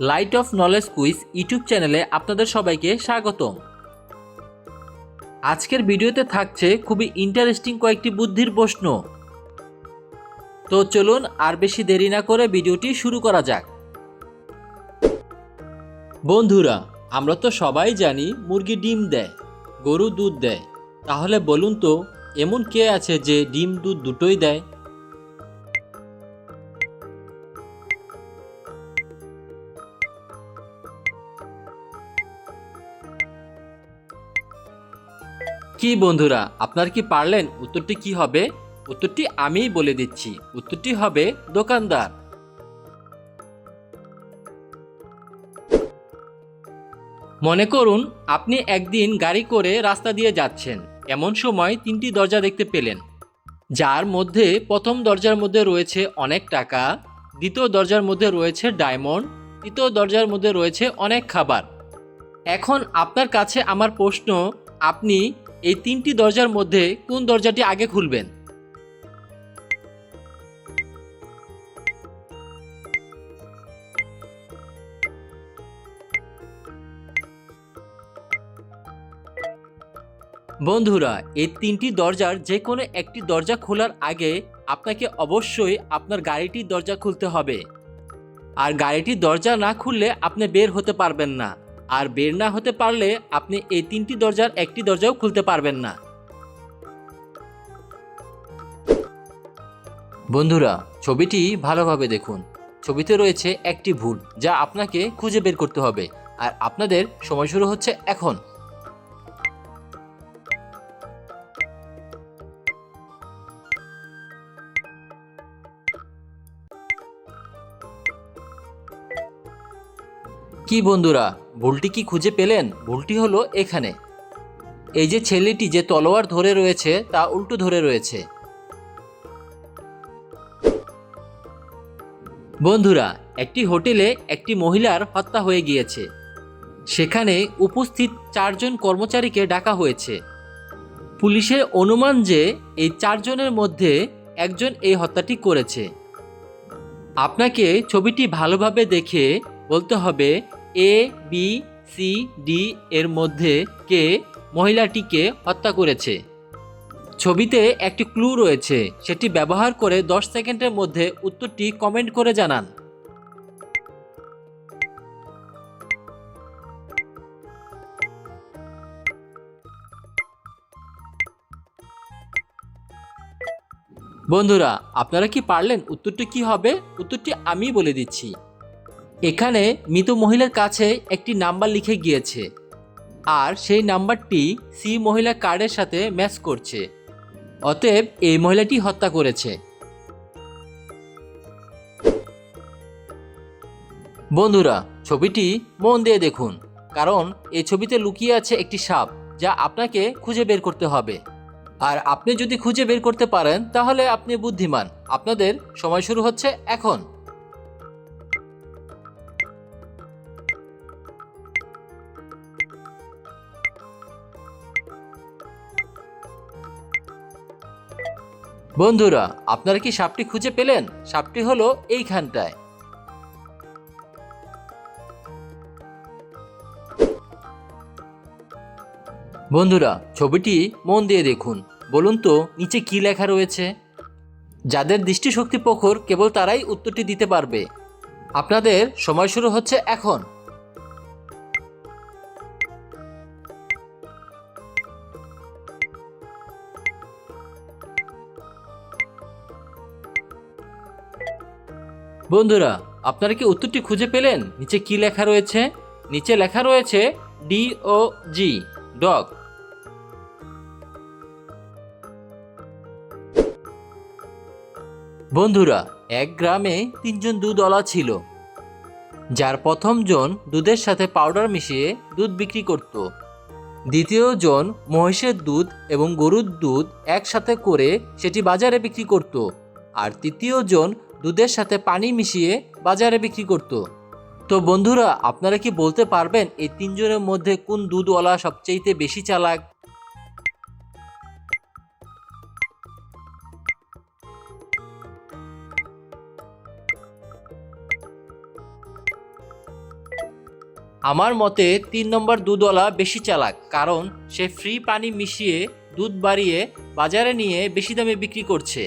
Light of knowledge quiz YouTube চ্যানেলে আপনাদের সবাইকে স্বাগতম। আজকের ভিডিওতে থাকছে খুবই ইন্টারেস্টিং কয়েকটি বুদ্ধির প্রশ্ন। তো চলুন আর বেশি দেরি না করে ভিডিওটি শুরু করা যাক। বন্ধুরা, আমরা তো সবাই জানি মুরগি ডিম দেয়, গরু দুধ দেয়। তাহলে বলুন তো, এমন কে আছে যে ডিম দুধ দুটোই দেয়? কি বন্ধুরা, আপনার কি পারলেন? উত্তরটি কি হবে? উত্তরটি আমিই বলে দিচ্ছি। উত্তরটি হবে দোকানদার। মনে করুন, আপনি একদিন গাড়ি করে রাস্তা দিয়ে যাচ্ছেন। এমন সময় তিনটি দরজা দেখতে পেলেন। যার মধ্যে প্রথম দরজার মধ্যে রয়েছে অনেক টাকা, দ্বিতীয় দরজার মধ্যে রয়েছে ডায়মন্ড, তৃতীয় দরজার মধ্যে রয়েছে অনেক খাবার। এখন আপনার কাছে আমার প্রশ্ন, আপনি এই তিনটি দরজার মধ্যে কোন দরজাটি আগে খুলবেন? বন্ধুরা, এই তিনটি দরজার যে কোনো একটি দরজা খোলার আগে আপনাকে অবশ্যই আপনার গাড়িটির দরজা খুলতে হবে। আর গাড়িটির দরজা না খুললে আপনি বের হতে পারবেন না। আর বের না হতে পারলে আপনি এই তিনটি দরজার একটি দরজাও খুলতে পারবেন না। বন্ধুরা, ছবিটি ভালোভাবে দেখুন। ছবিতে রয়েছে একটি ভুল যা আপনাকে খুঁজে বের করতে হবে। আর আপনাদের সময় শুরু হচ্ছে এখন। কি বন্ধুরা ভুলটি কি খুঁজে পেলেন? ভুলটি হলো এখানে। এই যে ছেলেটি যে তলোয়ার ধরে রয়েছে, তা উল্টো ধরে রয়েছে। বন্ধুরা, একটি হোটেলে একটি মহিলার হত্যা হয়ে গিয়েছে। সেখানে উপস্থিত চারজন কর্মচারীকে ডাকা হয়েছে। পুলিশের অনুমান যে এই চারজনের মধ্যে একজন এই হত্যাটি করেছে। আপনাকে ছবিটি ভালোভাবে দেখে বলতে হবে এ বি সি ডি এর মধ্যে কে মহিলাটিকে হত্যা করেছে। ছবিতে একটি ক্লু রয়েছে, সেটি ব্যবহার করে দশ সেকেন্ডের মধ্যে উত্তরটি কমেন্ট করে জানান। বন্ধুরা, আপনারা কি পারলেন? উত্তরটি কি হবে? উত্তরটি আমি বলে দিচ্ছি। এখানে মৃত মহিলার কাছে একটি নাম্বার লিখে গিয়েছে। আর সেই নাম্বারটি সি মহিলা কার্ডের সাথে ম্যাচ করছে। অতএব এই মহিলাটি হত্যা করেছে। বন্ধুরা, ছবিটি মন দিয়ে দেখুন, কারণ এই ছবিতে লুকিয়ে আছে একটি সাপ যা আপনাকে খুঁজে বের করতে হবে। আর আপনি যদি খুঁজে বের করতে পারেন, তাহলে আপনি বুদ্ধিমান। আপনাদের সময় শুরু হচ্ছে এখন। বন্ধুরা, আপনারা কি সাপটি খুঁজে পেলেন? সাপটি হলো এইখানটায়। বন্ধুরা, ছবিটি মন দিয়ে দেখুন। বলুন তো, নিচে কি লেখা রয়েছে? যাদের দৃষ্টিশক্তি প্রখর, কেবল তারাই উত্তরটি দিতে পারবে। আপনাদের সময় শুরু হচ্ছে এখন। বন্ধুরা, আপনারা কি উত্তরটি খুঁজে পেলেন? নিচে কি লেখা রয়েছে? নিচে লেখা রয়েছে ডি ও জি ডগ বন্ধুরা, এক গ্রামে তিনজন দুধওয়ালা ছিল। যার প্রথম জন দুধের সাথে পাউডার মিশিয়ে দুধ বিক্রি করত। দ্বিতীয় জন মহিষের দুধ এবং গরুর দুধ একসাথে করে সেটি বাজারে বিক্রি করত। আর তৃতীয় জন দুধের সাথে পানি মিশিয়ে বাজারে বিক্রি করত। তো বন্ধুরা, আপনারা কি বলতে পারবেন এই তিনজনের মধ্যে কোন দুধওয়ালা সবচেয়ে বেশি চালাক? আমার মতে তিন নম্বর দুধওয়ালা বেশি চালাক, কারণ সে ফ্রি পানি মিশিয়ে দুধ বাড়িয়ে বাজারে নিয়ে বেশি দামে বিক্রি করছে।